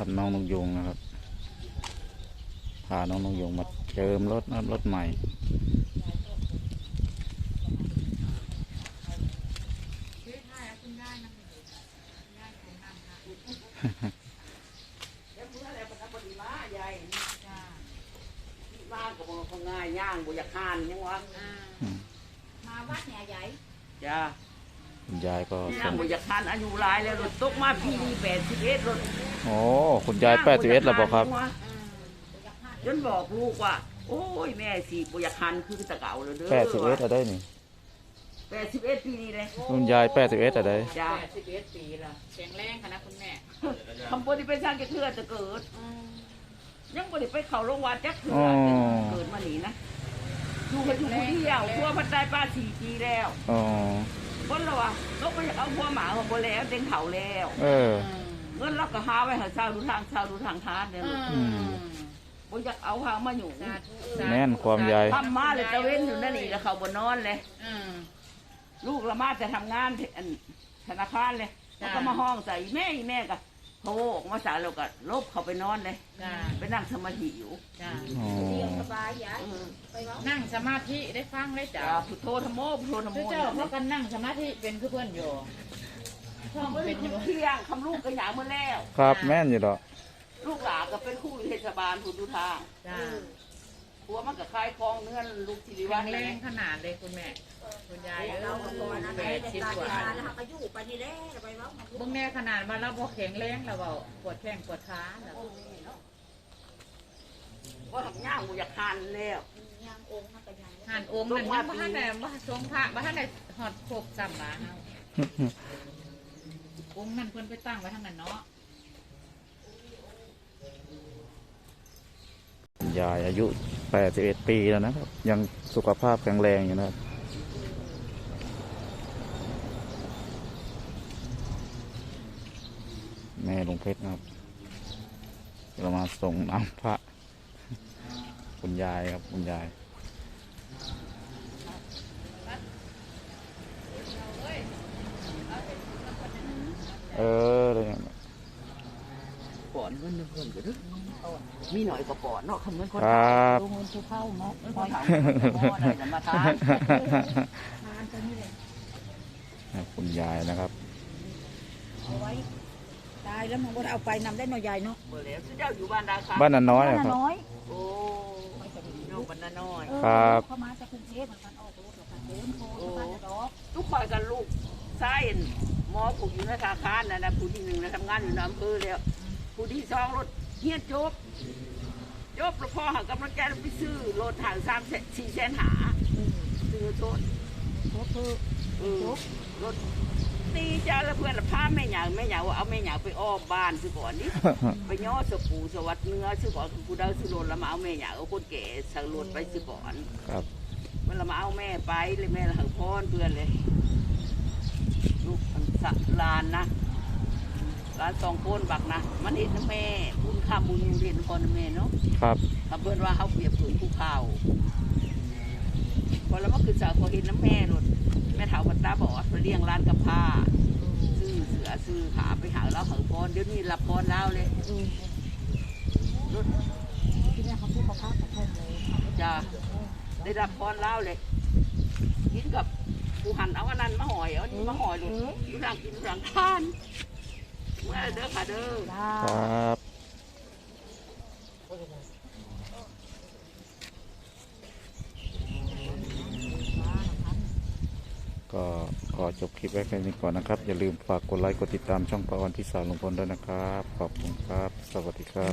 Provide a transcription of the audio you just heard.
ครับน้องนกยุงนะครับ พาน้องนกยุงมาเจิมรถนะครับรถใหม่แล้วเมื่อไรปฐมปฏิมาใหญ่มาก็บอกเขาง่ายย่างบุญยาคานยังวะมาวัดเนี่ยใหญ่จ้า คุณยายก็ย่าส่งงบุญยาคานอายุหลายแล้วรถตกมาพี่นี่แปดสิบเอ็ดรถโอ้คุณยายแปดสิบเอ็ดแล้วบอกครับ จนบอกลูกว่า โอ้ยแม่สี่บุญยาคานคือตะเก่าเลยเด้อแปดสิบเอ็ดอะไรนี่แปดสิบเอ็ดปีนี่เลยคุณยายแปดสิบเอ็ดอะไรจ้าแปดสิบเอ็ดปีละแข็งแรงค่ะนะคุณแม่คำพูดที่เป็นช่างจะเทือจะเกิด ยังบ่ได้ไปเข้าโรงพยาบาลจักเทือเกิดมาหนีนะอยู่กันอยู่คนเดียวพัวพันได้ป้าสี่ปีแล้วอ๋อ คนเราอะนกไปเอาพัวหมาของโบแล้วเด้งเขาแล้วเออ เงินเราก็หาไว้หาเช่าดูทางเช่าดูทางทานเนี่ยอืมบ่อยากเอาหามาอยู่สาธุแม่นความยาย ทำมาเลยตะเว้นอยู่นั่นนี่แล้วเขาบ่นอนเลย อืม ลูกละมาจะทำงานที่อันธนาคารเลยจ้ะแล้วก็มาห้องใส่แม่อีแม่ก็โทรออกมาสายเราก็ลบเขาไปนอนเลย จ้าไปนั่งสมาธิอยู่ จ้า อ๋อสบายใหญ่เออไป นั่งสมาธิได้ฟังได้จ้าจ้าพุทโธธรรมโมพุทโธธรรมคือโมเจ้าเพราะกันนั่งสมาธิเป็นคือเพื่อนอยู่ท่องเป็เป็นนอยู่เที่ยงคำลูกก็หยางมาแล้วครับแม่นอยู่ดอกลูกหลานก็เป็นครู่เทศบาลผู้ดูทางจ้าหัวมันก็คลายคลองเนื้อลูกทีริแข็วังนแรเลยงขนาดเลยคุณแม่คุณยายเอเราก็พออนะแปไปดในสิบตากว่ายาแล้วเขาก็อยู่ไปนี่แหละไปเว้าเบิ่งแม่ขนาดมาแล้วพอแข็งแรงแล้วเบาปวดแข้งปวดขาแล้ว ก็ทำย่างบุญยาคานแล้วยางองค์นักยางหันองค์นั่นยังบ้านไหนบ้านทรงพระบ้านไหนหอดครบซ้ำมาเฮาองค์นั่นเพิ่นไปตั้งไว้ทางนั้นเนาะคุณยายอายุแปดสิบเอ็ดปีแล้วนะครับ ยังสุขภาพแข็งแรงอยู่นะครับแม่ลุงเพชรนะครับเรามาส่งน้ำพระ คุณยายครับคุณยายเออเลยเนี่ยปอนเงินเพิ่นก็เด้อมีหน่อยก็ปอนเนาะคำเงินคนครับลงเงินผู้เข้าเนาะเงินคนถามพ่อได้มาทานทานกันนี่เลยคุณยายนะครับเอาไว้ตายแล้วมันก็เอาไปนำได้หน่อยใหญ่เนาะเมื่อแล้วเจ้าอยู่บ้านดาครับบ้านนันน้อยอะครับน้อยโอ้ น้องบ้านนาน้อยครับ เข้ามาจากกรุงเทพมันออกรถหรอกเดินโทรบ้านดอกทุกคอยกันลูกไส้หมอผูกอยู่ในธนาคารนะนะผู้ที่หนึ่งนะทำงานอยู่ในอำเภอแล้ว ผู้ที่สองรถเฮียจบจบแล้วพ่อหากำลังใจไปซื้อรถทางสามสี่แสนหาซื้อรถรถคือเออรถตีจ้าแล้วเพื่อนละพา แม่หยางแม่หยางว่าเอาแม่หยางไปอ้อมบ้านซะก่อนนี่ไปย่อสปูสวัสดเนื้อซะก่อนกูเดาสุโรนแล้วมาเอาแม่หยางเอาคนแก่สังรถไปซะก่อนครับมันละมาเอาแม่ไปเลยแม่ละหังพรเพื่อนเลย ลูกมันสะลานนะลานสองคนบักนะมันเห็นนะแม่บุญคำบุญเรียนคนนะแม่เนาะครับถ้าเพื่อนว่าเขาเปรียบเผืนภูเขาพอแล้วมันคือจากพอเห็นน้ำแม่รถแม่เถาปัตตาบอดไปเลี้ยงร้านกับผ้า ซื้อเสือซื้อขาไปหาเราหังพรเดี๋ยวนี้รับพรแล้วเลยรถที่นี่เขาพูดเขาพักกับเพื่อนเลยจะได้รับพรแล้วเลยกินกับผู้หันเอาอันนั้นมาหอยเอาอันนี้มาหอยเลยอยู่หลังกินหลังทานเมื่อเด้อค่ะเด้อครับ ก็ขอจบคลิปไว้แค่นี้ก่อนนะครับ อย่าลืมฝากกดไลค์กดติดตามช่องประวันพิสารลุงพลด้วยนะครับ ขอบคุณครับ สวัสดีครับ